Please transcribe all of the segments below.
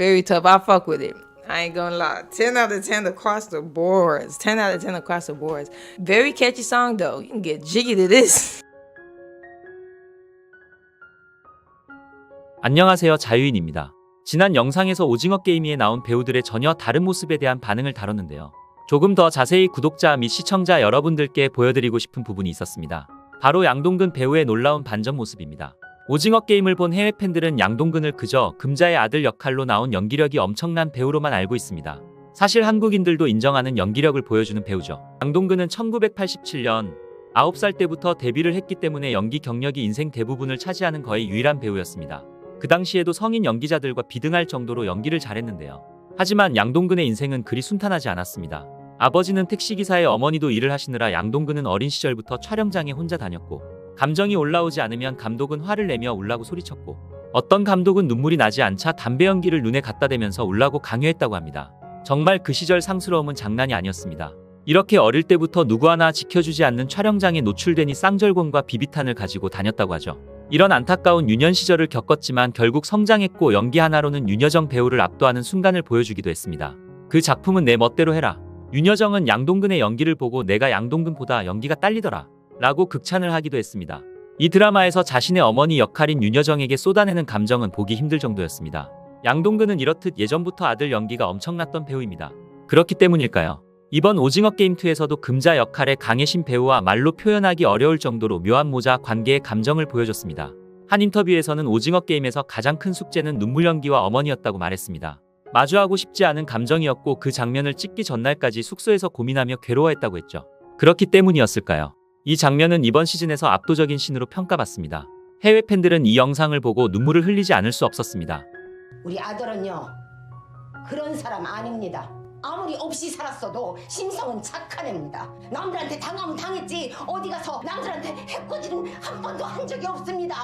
Very tough. I fuck with it. I ain't gonna lie. 10 out of 10 across the boards. 10 out of 10 across the boards. Very catchy song though. You can get jiggy to this. 안녕하세요 자유인입니다. 지난 영상에서 오징어 게임이에 나온 배우들의 전혀 다른 모습에 대한 반응을 다뤘는데요. 조금 더 자세히 구독자 및 시청자 여러분들께 보여드리고 싶은 부분이 있었습니다. 바로 양동근 배우의 놀라운 반전 모습입니다. 오징어 게임을 본 해외 팬들은 양동근을 그저 금자의 아들 역할로 나온 연기력이 엄청난 배우로만 알고 있습니다. 사실 한국인들도 인정하는 연기력을 보여주는 배우죠. 양동근은 1987년 9살 때부터 데뷔를 했기 때문에 연기 경력이 인생 대부분을 차지하는 거의 유일한 배우였습니다. 그 당시에도 성인 연기자들과 비등할 정도로 연기를 잘했는데요. 하지만 양동근의 인생은 그리 순탄하지 않았습니다. 아버지는 택시기사의 어머니도 일을 하시느라 양동근은 어린 시절부터 촬영장에 혼자 다녔고 감정이 올라오지 않으면 감독은 화를 내며 울라고 소리쳤고 어떤 감독은 눈물이 나지 않자 담배 연기를 눈에 갖다 대면서 울라고 강요했다고 합니다. 정말 그 시절 상스러움은 장난이 아니었습니다. 이렇게 어릴 때부터 누구 하나 지켜주지 않는 촬영장에 노출되니 쌍절곤과 비비탄을 가지고 다녔다고 하죠. 이런 안타까운 유년 시절을 겪었지만 결국 성장했고 연기 하나로는 윤여정 배우를 압도하는 순간을 보여주기도 했습니다. 그 작품은 내 멋대로 해라. 윤여정은 양동근의 연기를 보고 내가 양동근보다 연기가 딸리더라. 라고 극찬을 하기도 했습니다. 이 드라마에서 자신의 어머니 역할인 윤여정에게 쏟아내는 감정은 보기 힘들 정도였습니다. 양동근은 이렇듯 예전부터 아들 연기가 엄청났던 배우입니다. 그렇기 때문일까요? 이번 오징어 게임 2에서도 금자 역할의 강혜신 배우와 말로 표현하기 어려울 정도로 묘한 모자 관계의 감정을 보여줬습니다. 한 인터뷰에서는 오징어 게임에서 가장 큰 숙제는 눈물 연기와 어머니였다고 말했습니다. 마주하고 싶지 않은 감정이었고 그 장면을 찍기 전날까지 숙소에서 고민하며 괴로워했다고 했죠. 그렇기 때문이었을까요? 이 장면은 이번 시즌에서 압도적인 신으로 평가받습니다. 해외 팬들은 이 영상을 보고 눈물을 흘리지 않을 수 없었습니다. 우리 아들은요 그런 사람 아닙니다. 아무리 없이 살았어도 심성은 착한 애입니다. 남들한테 당하면 당했지 어디 가서 남들한테 해코지는 한 번도 한 적이 없습니다.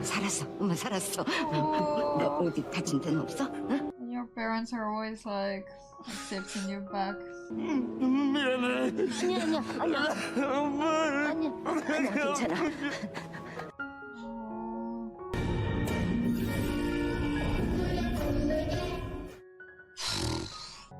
살았어, 엄마 살았어. 너 어디 다친 데는 없어? 응? Your parents are always like accepting you back. 아니야, 아니야, 아니야, 아니야, 아니야, 괜찮아. Oh.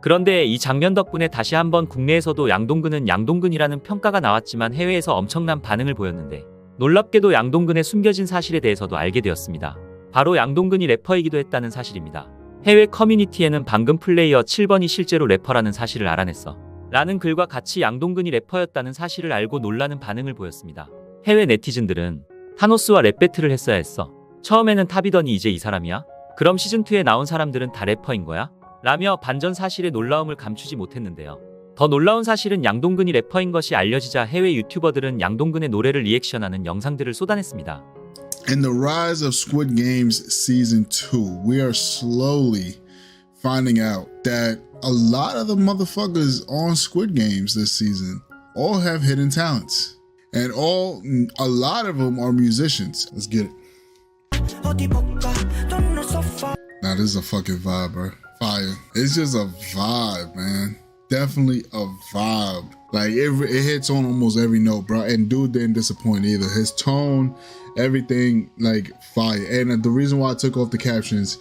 그런데 이 장면 덕분에 다시 한번 국내에서도 양동근은 양동근이라는 평가가 나왔지만 해외에서 엄청난 반응을 보였는데 놀랍게도 양동근의 숨겨진 사실에 대해서도 알게 되었습니다. 바로 양동근이 래퍼이기도 했다는 사실입니다. 해외 커뮤니티에는 방금 플레이어 7번이 실제로 래퍼라는 사실을 알아냈어. 라는 글과 같이 양동근이 래퍼였다는 사실을 알고 놀라는 반응을 보였습니다. 해외 네티즌들은 타노스와 랩 배틀을 했어야 했어. 처음에는 탑이더니 이제 이 사람이야? 그럼 시즌2에 나온 사람들은 다 래퍼인 거야? 라며 반전 사실의 놀라움을 감추지 못했는데요. 더 놀라운 사실은 양동근이 래퍼인 것이 알려지자 해외 유튜버들은 양동근의 노래를 리액션하는 영상들을 쏟아냈습니다. In the rise of Squid Games season two, we are slowly finding out that a lot of the motherfuckers on Squid Games this season all have hidden talents. And all a lot of them are musicians. Let's get it. Now this is a fucking vibe, bro. Fire. It's just a vibe, man. Definitely a vibe. Like it, it hits on almost every note, bro. And dude didn't disappoint either. His tone, everything, like fire. And the reason why I took off the captions,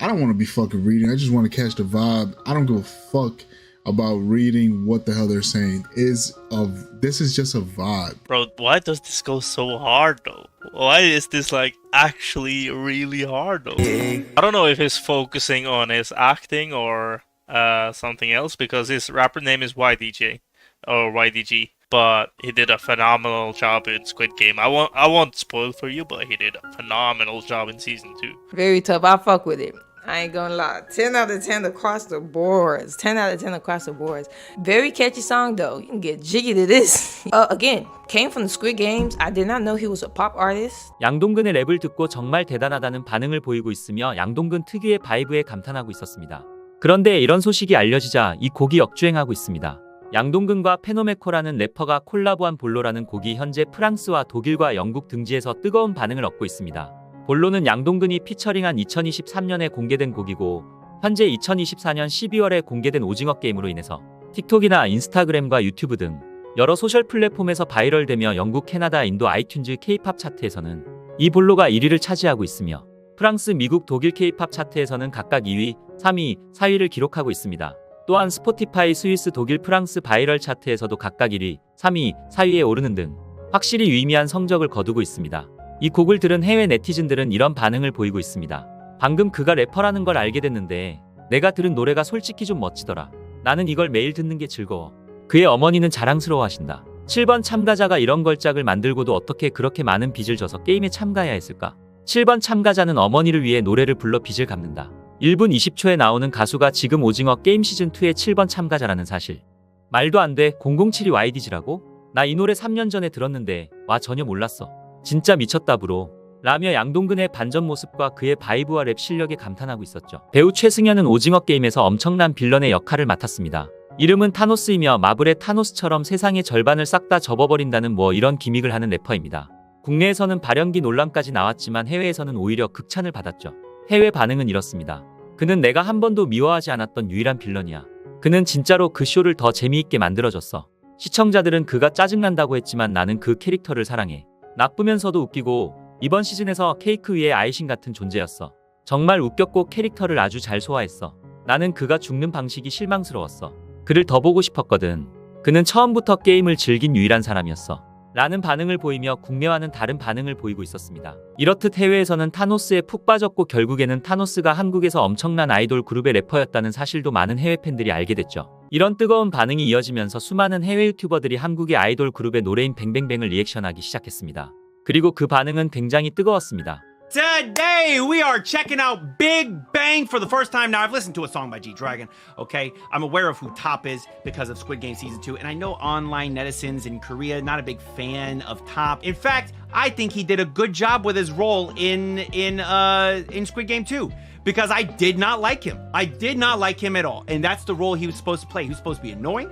I don't want to be fucking reading. I just want to catch the vibe. I don't give a fuck about reading what the hell they're saying. Is of this is just a vibe. Bro, why does this go so hard though? Why is this like actually really hard though? I don't know if he's focusing on his acting or uh, something else because his rapper name is YDJ or YDG. But he did a phenomenal job in Squid Game. I won't I won't spoil for you, but he did a phenomenal job in season two. Very tough. I fuck with it. I ain't gonna lie. 10 out of 10 across the boards. 10 out of 10 across the boards. Very catchy song though. You can get jiggy to this. Uh, again, came from the Squid Games. I did not know he was a pop artist. 양동근의 랩을 듣고 정말 대단하다는 반응을 보이고 있으며 양동근 특유의 바이브에 감탄하고 있었습니다. 그런데 이런 소식이 알려지자 이 곡이 역주행하고 있습니다. 양동근과 페노메코라는 래퍼가 콜라보한 볼로라는 곡이 현재 프랑스와 독일과 영국 등지에서 뜨거운 반응을 얻고 있습니다. 볼로는 양동근이 피처링한 2023년에 공개된 곡이고 현재 2024년 12월에 공개된 오징어 게임으로 인해서 틱톡이나 인스타그램과 유튜브 등 여러 소셜 플랫폼에서 바이럴되며 영국, 캐나다, 인도 아이튠즈, 케이팝 차트에서는 이 볼로가 1위를 차지하고 있으며 프랑스, 미국, 독일 K-팝 차트에서는 각각 2위, 3위, 4위를 기록하고 있습니다. 또한 스포티파이 스위스, 독일, 프랑스 바이럴 차트에서도 각각 1위, 3위, 4위에 오르는 등 확실히 유의미한 성적을 거두고 있습니다. 이 곡을 들은 해외 네티즌들은 이런 반응을 보이고 있습니다. 방금 그가 래퍼라는 걸 알게 됐는데 내가 들은 노래가 솔직히 좀 멋지더라. 나는 이걸 매일 듣는 게 즐거워. 그의 어머니는 자랑스러워 하신다. 7번 참가자가 이런 걸작을 만들고도 어떻게 그렇게 많은 빚을 져서 게임에 참가해야 했을까? 7번 참가자는 어머니를 위해 노래를 불러 빚을 갚는다. 1분 20초에 나오는 가수가 지금 오징어 게임 시즌2의 7번 참가자라는 사실. 말도 안 돼, 007이 YDG라고? 나 이 노래 3년 전에 들었는데, 와, 전혀 몰랐어. 진짜 미쳤다, 브로. 라며 양동근의 반전 모습과 그의 바이브와 랩 실력에 감탄하고 있었죠. 배우 최승현은 오징어 게임에서 엄청난 빌런의 역할을 맡았습니다. 이름은 타노스이며 마블의 타노스처럼 세상의 절반을 싹 다 접어버린다는 뭐 이런 기믹을 하는 래퍼입니다. 국내에서는 발연기 논란까지 나왔지만 해외에서는 오히려 극찬을 받았죠. 해외 반응은 이렇습니다. 그는 내가 한 번도 미워하지 않았던 유일한 빌런이야. 그는 진짜로 그 쇼를 더 재미있게 만들어줬어. 시청자들은 그가 짜증난다고 했지만 나는 그 캐릭터를 사랑해. 나쁘면서도 웃기고 이번 시즌에서 케이크 위의 아이싱 같은 존재였어. 정말 웃겼고 캐릭터를 아주 잘 소화했어. 나는 그가 죽는 방식이 실망스러웠어. 그를 더 보고 싶었거든. 그는 처음부터 게임을 즐긴 유일한 사람이었어. 라는 반응을 보이며 국내와는 다른 반응을 보이고 있었습니다. 이렇듯 해외에서는 타노스에 푹 빠졌고 결국에는 타노스가 한국에서 엄청난 아이돌 그룹의 래퍼였다는 사실도 많은 해외 팬들이 알게 됐죠. 이런 뜨거운 반응이 이어지면서 수많은 해외 유튜버들이 한국의 아이돌 그룹의 노래인 뱅뱅뱅을 리액션하기 시작했습니다. 그리고 그 반응은 굉장히 뜨거웠습니다. Today we are checking out Big Bang for the first time. Now I've listened to a song by G Dragon. Okay, I'm aware of who Top is because of Squid Game season two, and I know online netizens in Korea not a big fan of Top. In fact, I think he did a good job with his role in in uh in Squid Game two because I did not like him. I did not like him at all, and that's the role he was supposed to play. He was supposed to be annoying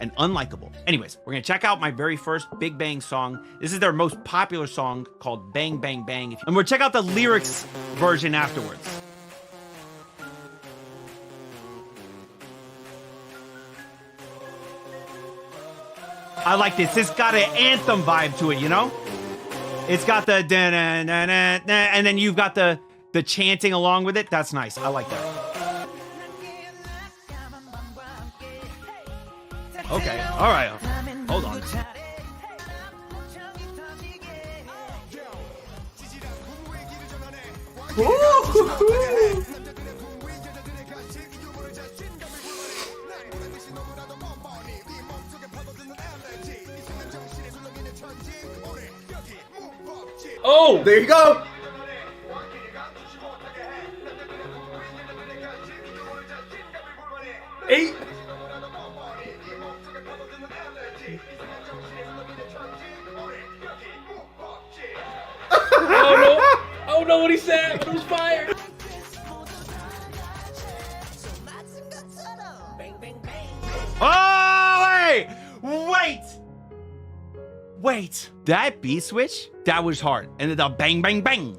and unlikable. Anyways, we're gonna check out my very first Big Bang song. This is their most popular song called Bang Bang Bang. And we'll check out the lyrics version afterwards. I like this. It's got an anthem vibe to it, you know? It's got the and then you've got the the chanting along with it. That's nice. I like that. All right. Hold on. Oh, there you go. Don't know what he said, but it was fire. Oh, wait! Wait! Wait. That beat switch? That was hard. And the bang, bang, bang.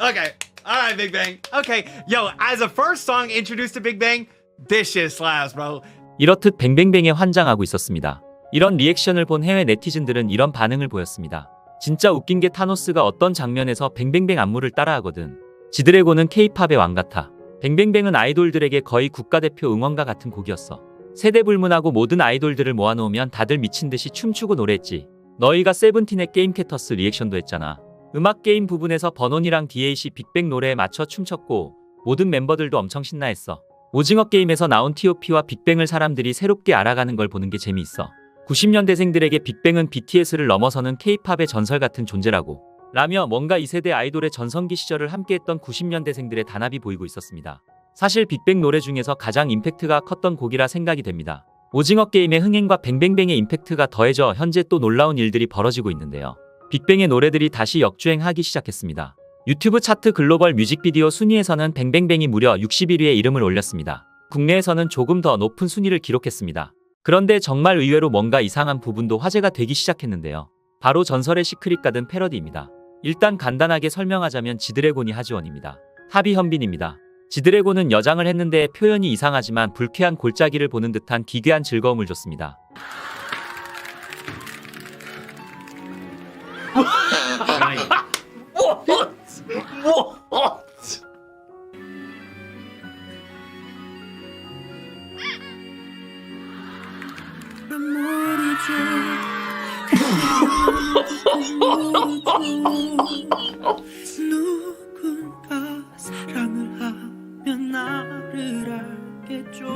Okay. All right, Big Bang. Okay. Yo, as a first song introduced to Big Bang, this shit slaps, bro. 이렇듯 뱅뱅뱅에 환장하고 있었습니다. 이런 리액션을 본 해외 네티즌들은 이런 반응을 보였습니다. 진짜 웃긴 게 타노스가 어떤 장면에서 뱅뱅뱅 안무를 따라하거든. 지드래곤은 케이팝의 왕 같아. 뱅뱅뱅은 아이돌들에게 거의 국가대표 응원가 같은 곡이었어. 세대 불문하고 모든 아이돌들을 모아놓으면 다들 미친 듯이 춤추고 노래했지. 너희가 세븐틴의 게임 캐터스 리액션도 했잖아. 음악 게임 부분에서 버논이랑 DAC 빅뱅 노래에 맞춰 춤췄고 모든 멤버들도 엄청 신나했어. 오징어 게임에서 나온 T.O.P와 빅뱅을 사람들이 새롭게 알아가는 걸 보는 게 재미있어. 90년대생들에게 빅뱅은 BTS를 넘어서는 K-팝의 전설 같은 존재라고. 라며 뭔가 이 세대 아이돌의 전성기 시절을 함께했던 90년대생들의 단합이 보이고 있었습니다. 사실 빅뱅 노래 중에서 가장 임팩트가 컸던 곡이라 생각이 됩니다. 오징어 게임의 흥행과 뱅뱅뱅의 임팩트가 더해져 현재 또 놀라운 일들이 벌어지고 있는데요. 빅뱅의 노래들이 다시 역주행하기 시작했습니다. 유튜브 차트 글로벌 뮤직비디오 순위에서는 뱅뱅뱅이 무려 61위에 이름을 올렸습니다. 국내에서는 조금 더 높은 순위를 기록했습니다. 그런데 정말 의외로 뭔가 이상한 부분도 화제가 되기 시작했는데요. 바로 전설의 시크릿 가든 패러디입니다. 일단 간단하게 설명하자면 지드래곤이 하지원입니다. 탑이 현빈입니다. 지드래곤은 여장을 했는데 표현이 이상하지만 불쾌한 골짜기를 보는 듯한 기괴한 즐거움을 줬습니다. 누군가 하면 나를 알겠죠?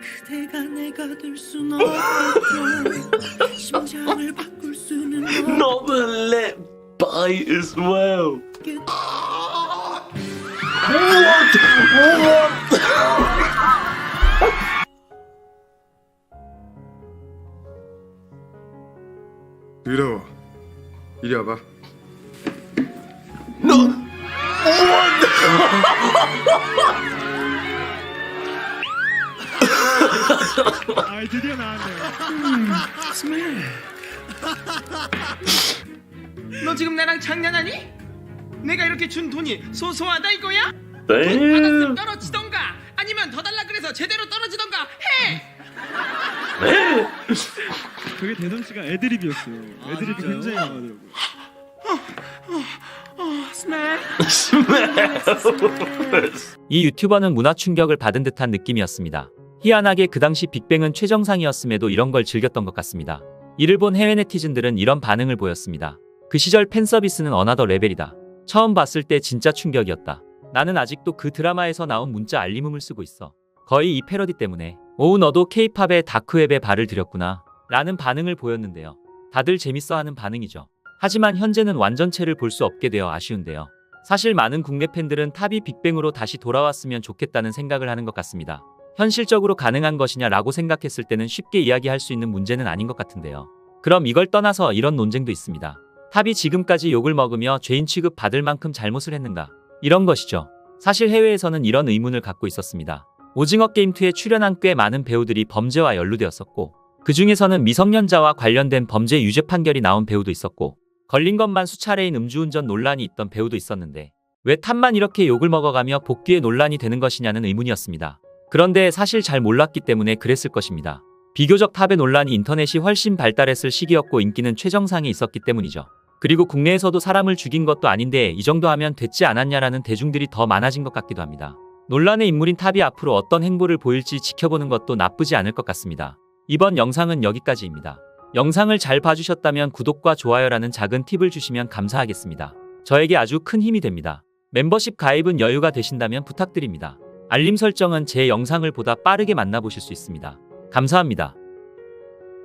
그대가 내가 될 순 없겠죠 Not the lip bite as well. 없겠죠 이리 와. 이리 와봐. 아 드디어 나왔네요. 너 지금 나랑 장난하니? 내가 이렇게 준 돈이 소소하다 이거야? Damn. 떨어지던가 아니면 더 달라 그래서 제대로 떨어지던가 해! 그게 대동 씨가 애드립이었어요. 애드립이 굉장히 많아더라고. 이 유튜버는 문화 충격을 받은 듯한 느낌이었습니다. 희한하게 그 당시 빅뱅은 최정상이었음에도 이런 걸 즐겼던 것 같습니다. 이를 본 해외 네티즌들은 이런 반응을 보였습니다. 그 시절 팬 서비스는 어나더 레벨이다. 처음 봤을 때 진짜 충격이었다. 나는 아직도 그 드라마에서 나온 문자 알림음을 쓰고 있어. 거의 이 패러디 때문에 오우 너도 케이팝의 다크웹에 발을 들였구나 라는 반응을 보였는데요. 다들 재밌어하는 반응이죠. 하지만 현재는 완전체를 볼 수 없게 되어 아쉬운데요. 사실 많은 국내 팬들은 탑이 빅뱅으로 다시 돌아왔으면 좋겠다는 생각을 하는 것 같습니다. 현실적으로 가능한 것이냐라고 생각했을 때는 쉽게 이야기할 수 있는 문제는 아닌 것 같은데요. 그럼 이걸 떠나서 이런 논쟁도 있습니다. 탑이 지금까지 욕을 먹으며 죄인 취급 받을 만큼 잘못을 했는가? 이런 것이죠. 사실 해외에서는 이런 의문을 갖고 있었습니다. 오징어 게임 2에 출연한 꽤 많은 배우들이 범죄와 연루되었었고, 그 중에서는 미성년자와 관련된 범죄 유죄 판결이 나온 배우도 있었고, 걸린 것만 수차례인 음주운전 논란이 있던 배우도 있었는데, 왜 탑만 이렇게 욕을 먹어가며 복귀에 논란이 되는 것이냐는 의문이었습니다. 그런데 사실 잘 몰랐기 때문에 그랬을 것입니다. 비교적 탑의 논란이 인터넷이 훨씬 발달했을 시기였고 인기는 최정상에 있었기 때문이죠. 그리고 국내에서도 사람을 죽인 것도 아닌데 이 정도 하면 됐지 않았냐라는 대중들이 더 많아진 것 같기도 합니다. 논란의 인물인 탑이 앞으로 어떤 행보를 보일지 지켜보는 것도 나쁘지 않을 것 같습니다. 이번 영상은 여기까지입니다. 영상을 잘 봐주셨다면 구독과 좋아요라는 작은 팁을 주시면 감사하겠습니다. 저에게 아주 큰 힘이 됩니다. 멤버십 가입은 여유가 되신다면 부탁드립니다. 알림 설정은 제 영상을 보다 빠르게 만나보실 수 있습니다. 감사합니다.